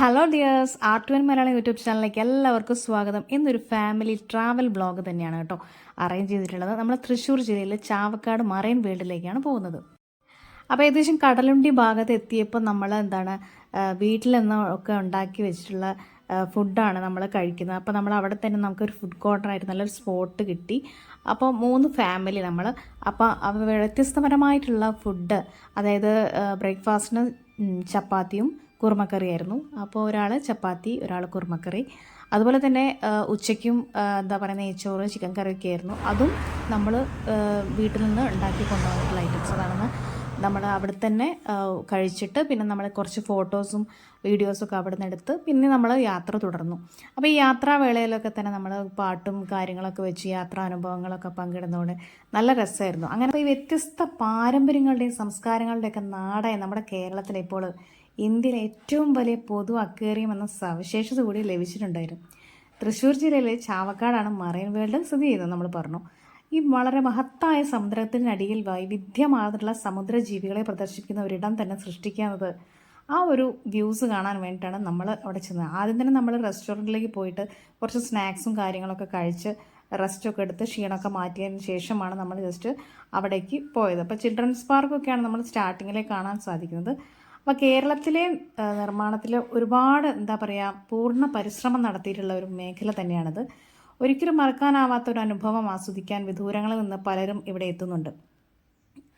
Hello dears art വൻ Malayalam YouTube ചാനലിലേക്ക് എല്ലാവർക്കും സ്വാഗതം. ഇന്നൊരു ഫാമിലി ട്രാവൽ ബ്ലോഗ് തന്നെയാണ് കേട്ടോ. അറേഞ്ച് ചെയ്തിട്ടുള്ളത്. നമ്മൾ തൃശ്ശൂർ ജില്ലയിലെ ചാവക്കാട് മറൈൻ വേൾഡിലേക്കാണ് പോകുന്നത്. അപ്പോൾ ഏകദേശം കടലുണ്ടി ഭാഗത്ത് എത്തിയപ്പോൾ നമ്മൾ എന്താണ് വീട്ടിൽ നിന്ന് ഒക്കെ ഉണ്ടാക്കി വെച്ചിട്ടുള്ള ഫുഡാണ് നമ്മൾ കഴിക്കുന്നത്. അപ്പോൾ നമ്മൾ അവിടെ തന്നെ നമുക്കൊരു ഫുഡ് കോർട്ടറായിട്ട് നല്ലൊരു സ്പോട്ട് കിട്ടി. അപ്പോൾ മൂന്ന് ഫാമിലി നമ്മൾ അപ്പോൾ വ്യത്യസ്തപരമായിട്ടുള്ള ഫുഡ് അതായത് ബ്രേക്ക്ഫാസ്റ്റിന് ചപ്പാത്തിയും കുറുമക്കറിയായിരുന്നു. അപ്പോൾ ഒരാൾ ചപ്പാത്തി ഒരാൾ കുറുമക്കറി. അതുപോലെ തന്നെ ഉച്ചയ്ക്കും എന്താ പറയുക നെയ്ച്ചോറ് ചിക്കൻ കറിയൊക്കെ ആയിരുന്നു. അതും നമ്മൾ വീട്ടിൽ നിന്ന് ഉണ്ടാക്കി കൊണ്ടുവന്നിട്ടുള്ള ഐറ്റംസ് അതാണെന്ന് നമ്മൾ അവിടെ തന്നെ കഴിച്ചിട്ട് പിന്നെ നമ്മൾ കുറച്ച് ഫോട്ടോസും വീഡിയോസും ഒക്കെ അവിടെ നിന്ന് എടുത്ത് പിന്നെ നമ്മൾ യാത്ര തുടർന്നു. അപ്പോൾ ഈ യാത്രാവേളയിലൊക്കെ തന്നെ നമ്മൾ പാട്ടും കാര്യങ്ങളൊക്കെ വെച്ച് യാത്രാ അനുഭവങ്ങളൊക്കെ പങ്കിടുന്നതുകൊണ്ട് നല്ല രസമായിരുന്നു. അങ്ങനെ ഈ വ്യത്യസ്ത പാരമ്പര്യങ്ങളുടെയും സംസ്കാരങ്ങളുടെയൊക്കെ നാടായ നമ്മുടെ കേരളത്തിൽ ഇപ്പോൾ ഇന്ത്യയിലെ ഏറ്റവും വലിയ പൊതു അക്വേറിയം എന്ന സവിശേഷത കൂടി ലഭിച്ചിട്ടുണ്ടായിരുന്നു. തൃശ്ശൂർ ജില്ലയിലെ ചാവക്കാടാണ് മറൈൻ വേൾഡ് സ്ഥിതി ചെയ്യുന്നത് നമ്മൾ പറഞ്ഞു. ഈ വളരെ മഹത്തായ സമുദ്രത്തിനടിയിൽ വൈവിധ്യമാർന്നുള്ള സമുദ്രജീവികളെ പ്രദർശിപ്പിക്കുന്ന ഒരിടം തന്നെ സൃഷ്ടിക്കുന്നത് ആ ഒരു വ്യൂസ് കാണാൻ വേണ്ടിയിട്ടാണ് നമ്മൾ അവിടെ ചെന്നത്. ആദ്യം തന്നെ നമ്മൾ റെസ്റ്റോറന്റിലേക്ക് പോയിട്ട് കുറച്ച് സ്നാക്സും കാര്യങ്ങളൊക്കെ കഴിച്ച് റെസ്റ്റൊക്കെ എടുത്ത് ക്ഷീണമൊക്കെ മാറ്റിയതിന് ശേഷമാണ് നമ്മൾ ജസ്റ്റ് അവിടേക്ക് പോയത്. അപ്പോൾ ചിൽഡ്രൻസ് പാർക്കൊക്കെയാണ് നമ്മൾ സ്റ്റാർട്ടിങ്ങിലെ കാണാൻ സാധിക്കുന്നത്. അപ്പോൾ കേരളത്തിലെ നിർമ്മാണത്തിൽ ഒരുപാട് എന്താ പറയുക പൂർണ പരിശ്രമം നടത്തിയിട്ടുള്ള ഒരു മേഖല തന്നെയാണിത്. ഒരിക്കലും മറക്കാനാവാത്ത ഒരു അനുഭവം ആസ്വദിക്കാൻ വിദൂരങ്ങളിൽ നിന്ന് പലരും ഇവിടെ എത്തുന്നുണ്ട്.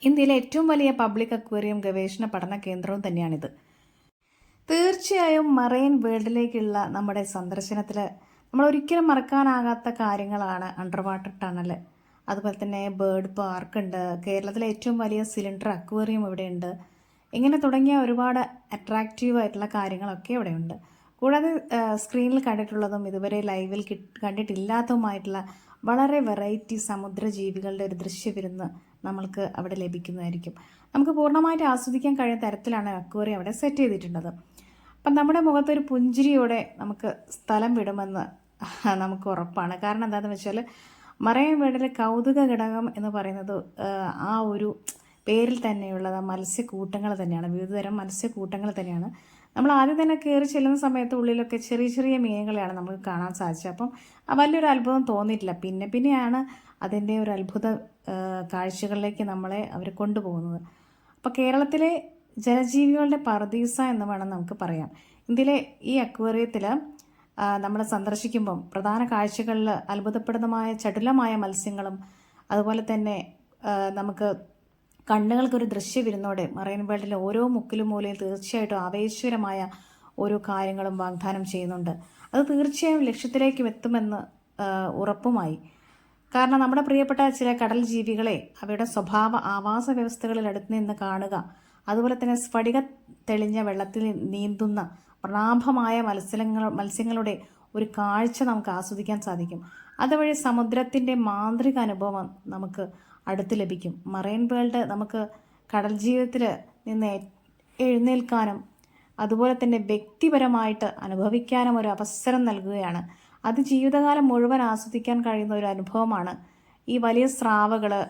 ഇന്ത്യയിലെ ഏറ്റവും വലിയ പബ്ലിക് അക്വേറിയം ഗവേഷണ പഠന കേന്ദ്രവും തന്നെയാണിത്. തീർച്ചയായും മറൈൻ വേൾഡിലേക്കുള്ള നമ്മുടെ സന്ദർശനത്തിൽ നമ്മൾ ഒരിക്കലും മറക്കാനാകാത്ത കാര്യങ്ങളാണ് അണ്ടർ വാട്ടർ ടണൽ അതുപോലെ തന്നെ ബേർഡ് പാർക്ക് ഉണ്ട്. കേരളത്തിലെ ഏറ്റവും വലിയ സിലിണ്ടർ അക്വേറിയം ഇവിടെയുണ്ട്. ഇങ്ങനെ തുടങ്ങിയ ഒരുപാട് അട്രാക്റ്റീവ് ആയിട്ടുള്ള കാര്യങ്ങളൊക്കെ ഇവിടെയുണ്ട്. കൂടാതെ സ്ക്രീനിൽ കണ്ടിട്ടുള്ളതും ഇതുവരെ ലൈവിൽ കണ്ടിട്ടില്ലാത്തതുമായിട്ടുള്ള വളരെ വെറൈറ്റി സമുദ്ര ജീവികളുടെ ഒരു ദൃശ്യവിരുന്ന് നമ്മൾക്ക് അവിടെ ലഭിക്കുന്നതായിരിക്കും. നമുക്ക് പൂർണമായിട്ട് ആസ്വദിക്കാൻ കഴിയുന്ന തരത്തിലാണ് അക്വേറിയം അവിടെ സെറ്റ് ചെയ്തിട്ടുള്ളത്. അപ്പം നമ്മുടെ മുഖത്തൊരു പുഞ്ചിരിയോടെ നമുക്ക് സ്ഥലം വിടുമെന്ന് നമുക്ക് ഉറപ്പാണ്. കാരണം എന്താണെന്ന് വെച്ചാൽ മറയൻ വീടിലെ കൗതുക ഘടകം എന്ന് പറയുന്നത് ആ ഒരു പേരിൽ തന്നെയുള്ളത് മത്സ്യക്കൂട്ടങ്ങൾ തന്നെയാണ് വിവിധതരം മത്സ്യക്കൂട്ടങ്ങൾ തന്നെയാണ്. നമ്മൾ ആദ്യം തന്നെ കയറി ചെല്ലുന്ന സമയത്ത് ഉള്ളിലൊക്കെ ചെറിയ ചെറിയ മീനുകളെയാണ് നമുക്ക് കാണാൻ സാധിച്ചത്. അപ്പം വലിയൊരു അത്ഭുതം തോന്നിയിട്ടില്ല. പിന്നെ പിന്നെയാണ് അതിന്റെ ഒരു അത്ഭുത കാഴ്ചകളിലേക്ക് നമ്മളെ അവർ കൊണ്ടുപോകുന്നത്. അപ്പോൾ കേരളത്തിലെ ജലജീവികളുടെ പറദീസ എന്ന് വേണം നമുക്ക് പറയാം. ഇന്ത്യയിലെ ഈ അക്വേറിയത്തിൽ നമ്മൾ സന്ദർശിക്കുമ്പം പ്രധാന കാഴ്ചകളിൽ അത്ഭുതപ്രദമായ ചടുലമായ മത്സ്യങ്ങളും അതുപോലെ തന്നെ നമുക്ക് കണ്ണുകൾക്കൊരു ദൃശ്യവിരുന്നോടെ മറൈൻ വേൾഡിലെ ഓരോ മുക്കിലും മൂലയിൽ തീർച്ചയായിട്ടും ആവേശകരമായ ഓരോ കാര്യങ്ങളും വാഗ്ദാനം ചെയ്യുന്നുണ്ട്. അത് തീർച്ചയായും ലക്ഷ്യത്തിലേക്കും എത്തുമെന്ന് ഉറപ്പുമായി. കാരണം നമ്മുടെ പ്രിയപ്പെട്ട ചില കടൽ ജീവികളെ അവയുടെ സ്വഭാവ ആവാസ വ്യവസ്ഥകളിൽ അടുത്ത് നിന്ന് കാണുക അതുപോലെ തന്നെ സ്ഫടിക തെളിഞ്ഞ വെള്ളത്തിൽ നീന്തുന്ന പ്രണാഭമായ മത്സ്യങ്ങൾ മത്സ്യങ്ങളുടെ ഒരു കാഴ്ച നമുക്ക് ആസ്വദിക്കാൻ സാധിക്കും. അതുവഴി സമുദ്രത്തിന്റെ മാന്ത്രിക അനുഭവം നമുക്ക് അടുത്ത് ലഭിക്കും. മറൈൻ വേൾഡ് നമുക്ക് കടൽ ജീവിതത്തിൽ നിന്ന് എഴുന്നേൽക്കാനും അതുപോലെ തന്നെ വ്യക്തിപരമായിട്ട് അനുഭവിക്കാനും ഒരു അവസരം നൽകുകയാണ്. അത് ജീവിതകാലം മുഴുവൻ ആസ്വദിക്കാൻ കഴിയുന്ന ഒരു അനുഭവമാണ്. ഈ വലിയ സ്രാവകൾ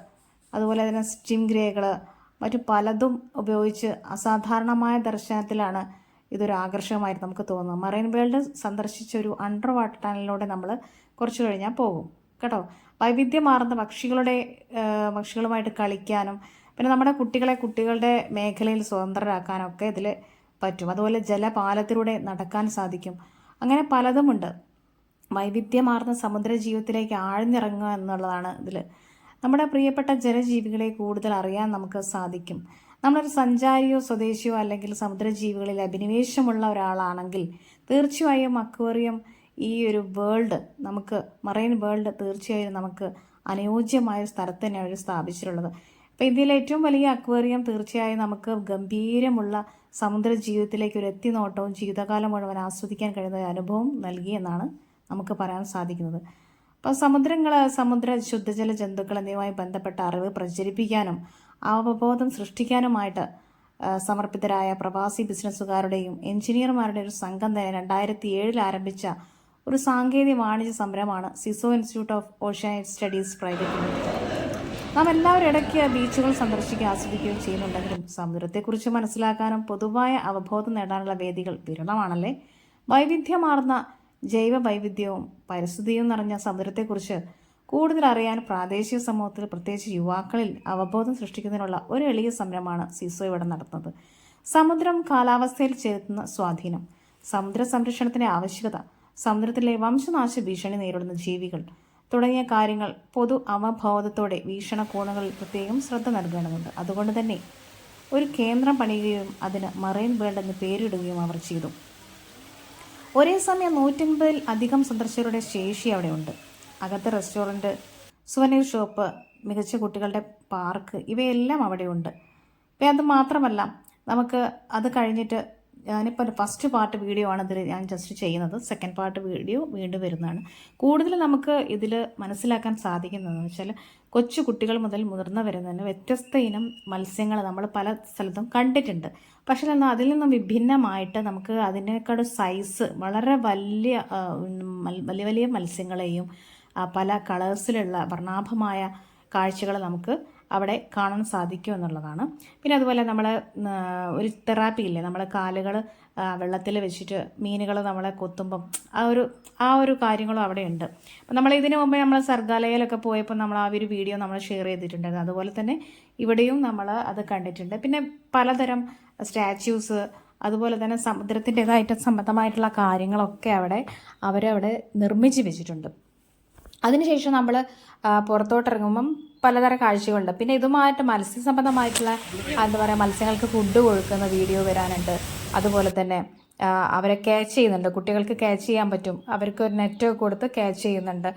അതുപോലെ തന്നെ സ്റ്റിംഗ്രേകൾ മറ്റു പലതും ഉപയോഗിച്ച് അസാധാരണമായ ദർശനത്തിലാണ് ഇതൊരു ആകർഷകമായിട്ട് നമുക്ക് തോന്നുന്നത്. മറൈൻ വേൾഡ് സന്ദർശിച്ച ഒരു അണ്ടർ വാട്ടർ ടണലിലൂടെ നമ്മൾ കുറച്ച് കഴിഞ്ഞാൽ പോകും കേട്ടോ? വൈവിധ്യമാർന്ന പക്ഷികളുടെ പക്ഷികളുമായിട്ട് കളിക്കാനും പിന്നെ നമ്മുടെ കുട്ടികളെ കുട്ടികളുടെ മേഖലയിൽ സ്വതന്ത്രരാക്കാനും ഒക്കെ ഇതിൽ പറ്റും. അതുപോലെ ജലപാലത്തിലൂടെ നടക്കാൻ സാധിക്കും. അങ്ങനെ പലതുമുണ്ട്. വൈവിധ്യമാർന്ന സമുദ്ര ജീവിതത്തിലേക്ക് ആഴ്ന്നിറങ്ങുക എന്നുള്ളതാണ് ഇതിൽ നമ്മുടെ പ്രിയപ്പെട്ട ജലജീവികളെ കൂടുതൽ അറിയാൻ നമുക്ക് സാധിക്കും. നമ്മളൊരു സഞ്ചാരിയോ സ്വദേശിയോ അല്ലെങ്കിൽ സമുദ്രജീവികളിൽ അഭിനിവേശമുള്ള ഒരാളാണെങ്കിൽ തീർച്ചയായും അക്വേറിയം ഈ ഒരു വേൾഡ് നമുക്ക് മറൈൻ വേൾഡ് തീർച്ചയായും നമുക്ക് അനുയോജ്യമായ സ്ഥലത്ത് തന്നെയാണ് അവർ സ്ഥാപിച്ചിട്ടുള്ളത്. അപ്പോൾ ഇന്ത്യയിലെ ഏറ്റവും വലിയ അക്വേറിയം തീർച്ചയായും നമുക്ക് ഗംഭീരമുള്ള സമുദ്ര ജീവിതത്തിലേക്ക് ഒരു എത്തിനോട്ടവും ജീവിതകാലം മുഴുവൻ ആസ്വദിക്കാൻ കഴിയുന്ന ഒരു അനുഭവം നൽകി എന്നാണ് നമുക്ക് പറയാൻ സാധിക്കുന്നത്. അപ്പോൾ സമുദ്രങ്ങൾ സമുദ്ര ശുദ്ധജല ജന്തുക്കൾ എന്നിവയുമായി ബന്ധപ്പെട്ട അറിവ് പ്രചരിപ്പിക്കാനും അവബോധം സൃഷ്ടിക്കാനുമായിട്ട് സമർപ്പിതരായ പ്രവാസി ബിസിനസ്സുകാരുടെയും എഞ്ചിനീയർമാരുടെയും ഒരു സംഘം തന്നെ രണ്ടായിരത്തി ഏഴിൽ ആരംഭിച്ച ഒരു സാങ്കേതിക വാണിജ്യ സംരംഭമാണ് സിസോ institute of ocean studies private limited. നാം എല്ലാവരും ഇടയ്ക്ക് ബീച്ചുകൾ സന്ദർശിക്കുകയും ആസ്വദിക്കുകയും ചെയ്യുന്നുണ്ടെങ്കിലും സമുദ്രത്തെക്കുറിച്ച് മനസ്സിലാക്കാനും പൊതുവായ അവബോധം നേടാനുള്ള വേദികൾ വിരളമാണല്ലേ? വൈവിധ്യമാർന്ന ജൈവ വൈവിധ്യവും പരിസ്ഥിതിയും നിറഞ്ഞ സമുദ്രത്തെക്കുറിച്ച് കൂടുതൽ അറിയാൻ പ്രാദേശിക സമൂഹത്തിൽ പ്രത്യേകിച്ച് യുവാക്കളിൽ അവബോധം സൃഷ്ടിക്കുന്നതിനുള്ള ഒരു എളിയ സംരംഭമാണ് സിസോ ഇവിടെ നടത്തുന്നത്. സമുദ്രം കാലാവസ്ഥയിൽ ചെലുത്തുന്ന സ്വാധീനം സമുദ്ര സംരക്ഷണത്തിന്റെ ആവശ്യകത സമുദ്രത്തിലെ വംശനാശ ഭീഷണി നേരിടുന്ന ജീവികൾ. തുടങ്ങിയ കാര്യങ്ങൾ പൊതു അവബോധത്തോടെ വീക്ഷണകോണുകളിൽ പ്രത്യേകം ശ്രദ്ധ നൽകേണ്ടതുണ്ട്. അതുകൊണ്ട് തന്നെ ഒരു കേന്ദ്രം പണിയുകയും അതിന് മറൈൻ വേൾഡ് എന്ന് പേരിടുകയും അവർ ചെയ്തു. ഒരേ സമയം നൂറ്റൻപതിൽ അധികം സന്ദർശകരുടെ ശേഷി അവിടെയുണ്ട്. അകത്ത് റെസ്റ്റോറന്റ് സുവനീർ ഷോപ്പ് മികച്ച കുട്ടികളുടെ പാർക്ക് ഇവയെല്ലാം അവിടെയുണ്ട്. അപ്പം അത് മാത്രമല്ല നമുക്ക് അത് കഴിഞ്ഞിട്ട് ഞാനിപ്പോൾ ഫസ്റ്റ് പാർട്ട് വീഡിയോ ആണ് ഇതിൽ ഞാൻ ജസ്റ്റ് ചെയ്യുന്നത്. സെക്കൻഡ് പാർട്ട് വീഡിയോ വീണ്ടും വരുന്നതാണ്. കൂടുതൽ നമുക്ക് ഇതിൽ മനസ്സിലാക്കാൻ സാധിക്കുന്നതെന്ന് വെച്ചാൽ കൊച്ചു കുട്ടികൾ മുതൽ മുതിർന്നവരെ തന്നെ വ്യത്യസ്ത ഇനം മത്സ്യങ്ങൾ നമ്മൾ പല സ്ഥലത്തും കണ്ടിട്ടുണ്ട്. പക്ഷേ എന്നാൽ അതിൽ നിന്നും വിഭിന്നമായിട്ട് നമുക്ക് അതിനേക്കാളും സൈസ് വളരെ വലിയ വലിയ വലിയ മത്സ്യങ്ങളെയും പല കളേഴ്സിലുള്ള വർണാഭമായ കാഴ്ചകൾ നമുക്ക് അവിടെ കാണാൻ സാധിക്കും എന്നുള്ളതാണ്. പിന്നെ അതുപോലെ നമ്മൾ ഒരു തെറാപ്പി ഇല്ലേ? നമ്മളെ കാലുകൾ വെള്ളത്തിൽ വെച്ചിട്ട് മീനുകൾ നമ്മളെ കൊത്തുമ്പം ആ ഒരു ആ ഒരു കാര്യങ്ങളും അവിടെ ഉണ്ട് അപ്പം നമ്മൾ ഇതിനു മുമ്പ് നമ്മൾ സർഗാലയയിലൊക്കെ പോയപ്പോൾ നമ്മൾ ആ ഒരു വീഡിയോ നമ്മൾ ഷെയർ ചെയ്തിട്ടുണ്ടായിരുന്നു. അതുപോലെ തന്നെ ഇവിടെയും നമ്മൾ അത് കണ്ടിട്ടുണ്ട്. പിന്നെ പലതരം സ്റ്റാച്യൂസ് അതുപോലെ തന്നെ സമുദ്രത്തിന്റെതായിട്ട് സംബന്ധമായിട്ടുള്ള കാര്യങ്ങളൊക്കെ അവിടെ അവരവിടെ നിർമ്മിച്ച് വെച്ചിട്ടുണ്ട്. അതിനുശേഷം നമ്മൾ പുറത്തോട്ടിറങ്ങുമ്പം പലതരം കാഴ്ചകളുണ്ട്. പിന്നെ ഇതുമായിട്ട് മത്സ്യസംബന്ധമായിട്ടുള്ള എന്താ പറയുക മത്സ്യങ്ങൾക്ക് ഫുഡ് കൊടുക്കുന്ന വീഡിയോ വരാനുണ്ട്. അതുപോലെ തന്നെ അവരെ ക്യാച്ച് ചെയ്യുന്നുണ്ട്. കുട്ടികൾക്ക് ക്യാച്ച് ചെയ്യാൻ പറ്റും. അവർക്ക് ഒരു നെറ്റ് കൊടുത്ത് ക്യാച്ച് ചെയ്യുന്നുണ്ട്.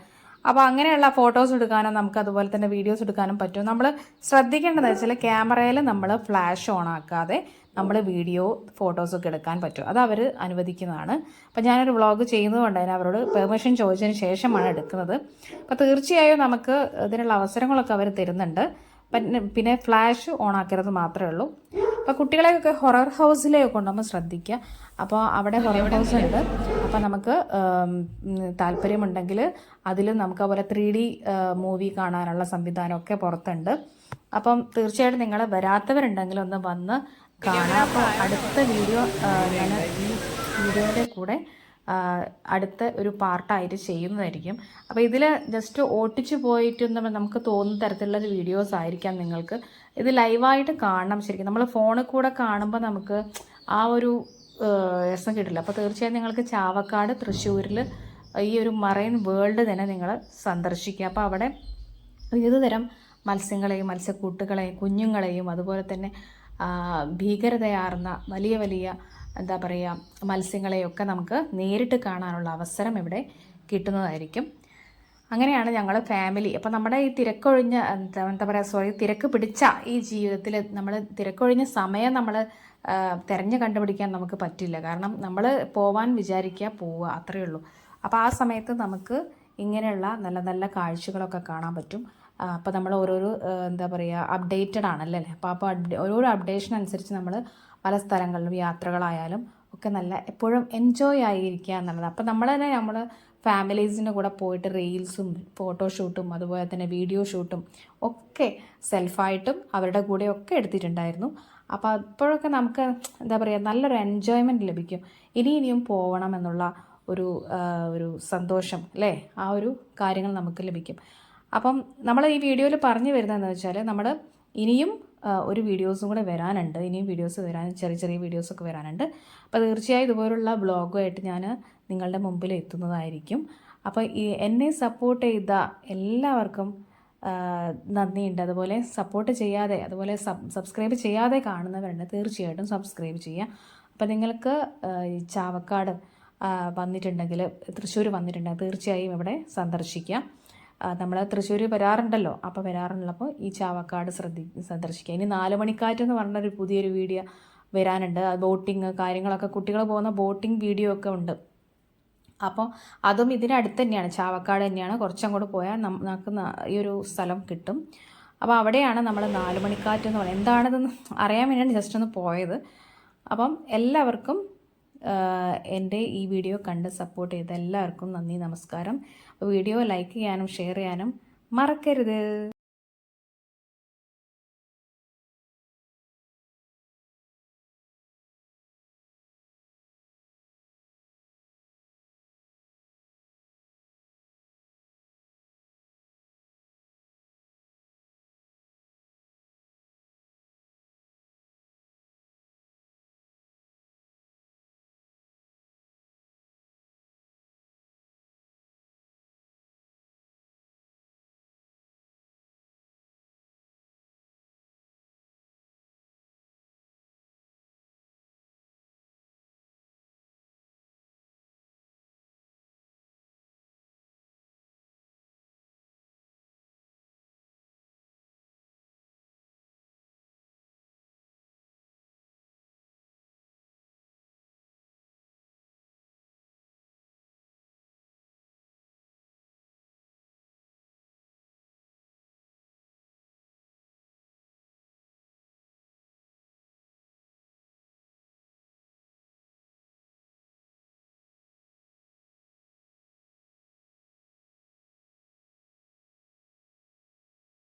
അപ്പോൾ അങ്ങനെയുള്ള ഫോട്ടോസ് എടുക്കാനും നമുക്ക് അതുപോലെ തന്നെ വീഡിയോസ് എടുക്കാനും പറ്റും. നമ്മൾ ശ്രദ്ധിക്കേണ്ടതെന്ന് വെച്ചാൽ ക്യാമറയിൽ നമ്മൾ ഫ്ലാഷ് ഓൺ ആക്കാതെ നമ്മൾ വീഡിയോ ഫോട്ടോസൊക്കെ എടുക്കാൻ പറ്റും. അത് അവർ അനുവദിക്കുന്നതാണ്. അപ്പം ഞാനൊരു വ്ളോഗ് ചെയ്യുന്നതുകൊണ്ട് തന്നെ അവരോട് പെർമിഷൻ ചോദിച്ചതിന് ശേഷമാണ് എടുക്കുന്നത്. അപ്പോൾ തീർച്ചയായും നമുക്ക് ഇതിനുള്ള അവസരങ്ങളൊക്കെ അവർ തരുന്നുണ്ട്. പിന്നെ പിന്നെ ഫ്ലാഷ് ഓൺ ആക്കരുത് മാത്രമേ ഉള്ളൂ. അപ്പോൾ കുട്ടികളെയൊക്കെ ഹൊറർ ഹൗസിലേക്ക് കൊണ്ടുപോകുമ്പോൾ ശ്രദ്ധിക്കുക അപ്പോൾ അവിടെ ഹൊറർ ഹൗസ് ഉണ്ട്. അപ്പോൾ നമുക്ക് താല്പര്യമുണ്ടെങ്കിൽ അതിൽ നമുക്ക് അതുപോലെ ത്രീ ഡി മൂവി കാണാനുള്ള സംവിധാനമൊക്കെ പുറത്തുണ്ട്. അപ്പം തീർച്ചയായിട്ടും നിങ്ങൾ വരാത്തവരുണ്ടെങ്കിൽ ഒന്ന് വന്ന് കാണാം. അപ്പോൾ അടുത്ത വീഡിയോ ഞാൻ ഈ വീഡിയോയുടെ കൂടെ അടുത്ത ഒരു പാർട്ടായിട്ട് ചെയ്യുന്നതായിരിക്കും. അപ്പോൾ ഇതിൽ ജസ്റ്റ് ഓട്ടിച്ച് പോയിട്ട് നമ്മൾ നമുക്ക് തോന്നുന്ന തരത്തിലുള്ള ഒരു വീഡിയോസ് ആയിരിക്കാം നിങ്ങൾക്ക്. ഇത് ലൈവായിട്ട് കാണണം ശരിക്കും. നമ്മൾ ഫോണിൽ കൂടെ കാണുമ്പോൾ നമുക്ക് ആ ഒരു രസം കിട്ടില്ല. അപ്പോൾ തീർച്ചയായും നിങ്ങൾക്ക് ചാവക്കാട് തൃശ്ശൂരിൽ ഈ ഒരു മറൈൻ വേൾഡ് തന്നെ നിങ്ങൾ സന്ദർശിക്കുക. അപ്പോൾ അവിടെ വിവിധ തരം മത്സ്യങ്ങളെയും മത്സ്യക്കൂട്ടുകളെയും കുഞ്ഞുങ്ങളെയും അതുപോലെ തന്നെ ഭീകരതയാർന്ന വലിയ വലിയ എന്താ പറയുക മത്സ്യങ്ങളെയൊക്കെ നമുക്ക് നേരിട്ട് കാണാനുള്ള അവസരം ഇവിടെ കിട്ടുന്നതായിരിക്കും. അങ്ങനെയാണ് ഞങ്ങൾ ഫാമിലി അപ്പോൾ നമ്മുടെ ഈ തിരക്കൊഴിഞ്ഞ എന്താ പറയുക സോറി തിരക്ക് പിടിച്ച ഈ ജീവിതത്തിൽ നമ്മൾ തിരക്കൊഴിഞ്ഞ സമയം നമ്മൾ തിരഞ്ഞു കണ്ടുപിടിക്കാൻ നമുക്ക് പറ്റില്ല. കാരണം നമ്മൾ പോവാൻ വിചാരിക്കുക പോവുക അത്രയേ ഉള്ളൂ. അപ്പോൾ ആ സമയത്ത് നമുക്ക് ഇങ്ങനെയുള്ള നല്ല നല്ല കാഴ്ചകളൊക്കെ കാണാൻ പറ്റും. അപ്പോൾ നമ്മൾ ഓരോരോ എന്താ പറയുക അപ്ഡേറ്റഡ് ആണല്ലേ? അപ്പോൾ അപ്പോൾ അപ്ഡേ- ഓരോരോ അപ്ഡേഷൻ അനുസരിച്ച് നമ്മൾ പല സ്ഥലങ്ങളിലും യാത്രകളായാലും ഒക്കെ നല്ല എപ്പോഴും എൻജോയ് ആയിരിക്കുക എന്നുള്ളത്. അപ്പോൾ നമ്മൾ തന്നെ നമ്മൾ ഫാമിലീസിന്റെ കൂടെ പോയിട്ട് റീൽസും ഫോട്ടോഷൂട്ടും അതുപോലെ തന്നെ വീഡിയോ ഷൂട്ടും ഒക്കെ സെൽഫായിട്ടും അവരുടെ കൂടെ ഒക്കെ എടുത്തിട്ടുണ്ടായിരുന്നു. അപ്പോൾ അപ്പോഴൊക്കെ നമുക്ക് എന്താ പറയുക നല്ലൊരു എൻജോയ്മെന്റ് ലഭിക്കും. ഇനി ഇനിയും പോകണം എന്നുള്ള ഒരു ഒരു സന്തോഷം അല്ലേ? ആ ഒരു കാര്യങ്ങൾ നമുക്ക് ലഭിക്കും. അപ്പം നമ്മൾ ഈ വീഡിയോയിൽ പറഞ്ഞു വരുന്നതെന്ന് വെച്ചാൽ നമ്മൾ ഇനിയും ഒരു വീഡിയോസും കൂടെ വരാനുണ്ട്. ഇനിയും വീഡിയോസ് വരാൻ ചെറിയ ചെറിയ വീഡിയോസൊക്കെ വരാനുണ്ട്. അപ്പോൾ തീർച്ചയായും ഇതുപോലുള്ള ബ്ലോഗുമായിട്ട് ഞാൻ നിങ്ങളുടെ മുമ്പിൽ എത്തുന്നതായിരിക്കും. അപ്പോൾ ഈ എന്നെ സപ്പോർട്ട് ചെയ്ത എല്ലാവർക്കും നന്ദിയുണ്ട്. അതുപോലെ സപ്പോർട്ട് ചെയ്യാതെ അതുപോലെ സബ്സ്ക്രൈബ് ചെയ്യാതെ കാണുന്നവരുണ്ട് തീർച്ചയായിട്ടും സബ്സ്ക്രൈബ് ചെയ്യുക അപ്പോൾ നിങ്ങൾക്ക് ചാവക്കാട് വന്നിട്ടുണ്ടെങ്കിൽ തൃശ്ശൂർ വന്നിട്ടുണ്ടെങ്കിൽ തീർച്ചയായും ഇവിടെ സന്ദർശിക്കുക നമ്മൾ തൃശ്ശൂർ വരാറുണ്ടല്ലോ. അപ്പോൾ വരാറുള്ളപ്പോൾ ഈ ചാവക്കാട് ശ്രദ്ധി സന്ദർശിക്കുക. ഇനി നാല് മണിക്കാറ്റ് എന്ന് പറഞ്ഞൊരു പുതിയൊരു വീഡിയോ വരാനുണ്ട്. ബോട്ടിങ് കാര്യങ്ങളൊക്കെ കുട്ടികൾ പോകുന്ന ബോട്ടിങ് വീഡിയോ ഒക്കെ ഉണ്ട്. അപ്പോൾ അതും ഇതിനടുത്ത് തന്നെയാണ്. ചാവക്കാട് തന്നെയാണ്. കുറച്ചങ്ങോട്ട് പോയാൽ നമുക്ക് ഈ ഒരു സ്ഥലം കിട്ടും. അപ്പോൾ അവിടെയാണ് നമ്മൾ നാല് മണിക്കാറ്റ് എന്ന് പറയുന്നത് എന്താണിതെന്ന് അറിയാൻ വേണ്ടിയാണ് ജസ്റ്റ് ഒന്ന് പോയത്. അപ്പം എല്ലാവർക്കും എന്റെ ഈ വീഡിയോ കണ്ട് സപ്പോർട്ട് ചെയ്ത എല്ലാവർക്കും നന്ദി നമസ്കാരം. വീഡിയോ ലൈക്ക് ചെയ്യാനും ഷെയർ ചെയ്യാനും മറക്കരുത്.